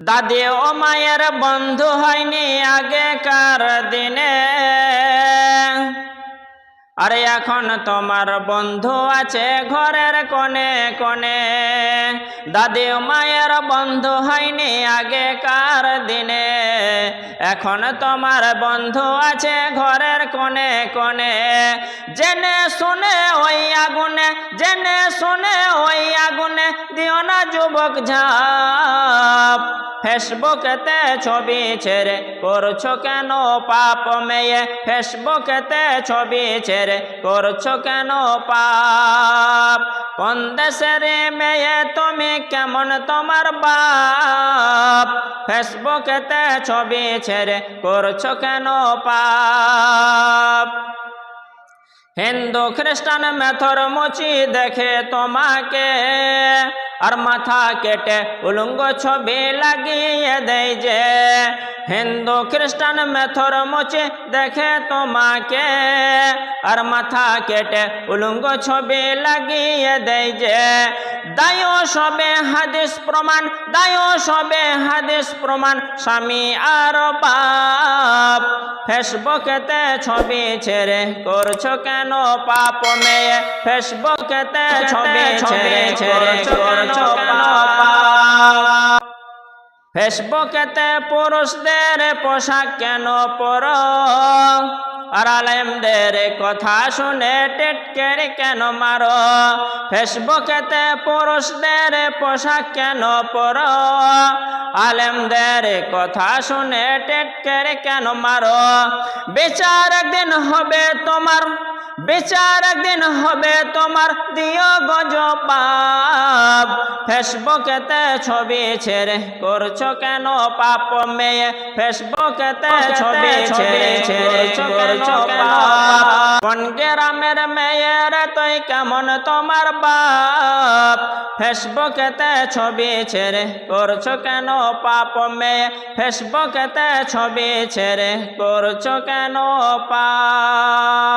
দাদি ও মায়ের বন্ধু হয়নি আগেকার দিনে। আরে এখন তোমার বন্ধু আছে ঘরের কোণে কোণে। দাদি মায়ের বন্ধু হয়নি আগেকার দিনে। এখন তোমার বন্ধু আছে ঘরের কোণে কোণে। জেনে শুনে ওই আগুনে, জেনে শুনে ওই আগুনে দিও না যুবক ঝাপ। ফেসবুকেতে ছবি ছেড়ে করছ কেন পাপ মেয়ে? ফেসবুকেতে ছবি ছেড়ে করছ কেন পাপ? কোন দেশের মেয়ে তুমি? কেমন তোমার বাপ? ফেসবুকেতে ছবি ছেড়ে করছ কেন পাপ? হিন্দু খ্রিস্টান মেথর মুচি দেখে তোমাকে আর মাথা কেটে উলঙ্গ ছবি লাগিয়ে দেয় যে হিন্দু খ্রিস্টান মেথর মুচি দেখে তোমাকে আর মাথা কেটে উলঙ্গ ছবি লাগিয়ে দেয় যে দায় সবে হাদিস প্রমাণ দায় সবে হাদিস প্রমাণ স্বামী আর বাপ। ফেসবুকেতে ছবি ছেড়ে করছ কেন পাপ মেয়ে? ফেসবুকেতে ছবি ছেড়ে ছেড়ে করছ কেন পাপ? ফেসবুকেতে পুরুষদের পোশাক কেন পর? আর আলেমদের কথা শুনে টেটকের কেন মারো? ফেসবুকেতে পুরুষদের পোশাক কেন পর? আলেমদের কথা শুনে টেটকের কেন মারো? বিচার একদিন হবে তোমার, বিচার একদিন হবে তোমার, দিও গজবাব ফেসবুকেতে ছবি ছেড়ে করছ কেন পাপ মেয়ে? ফেসবুকেতে ছবি ছেড়ে ছেড়ে করছ কেন কোন গ্রামের মেয়ের তুই কেমন তোমার বাপ? ফেসবুকেতে ছবি ছেড়ে করছ কেন পাপ মেয়ে? ফেসবুকেতে ছবি ছেড়ে করছ কেন পাপ?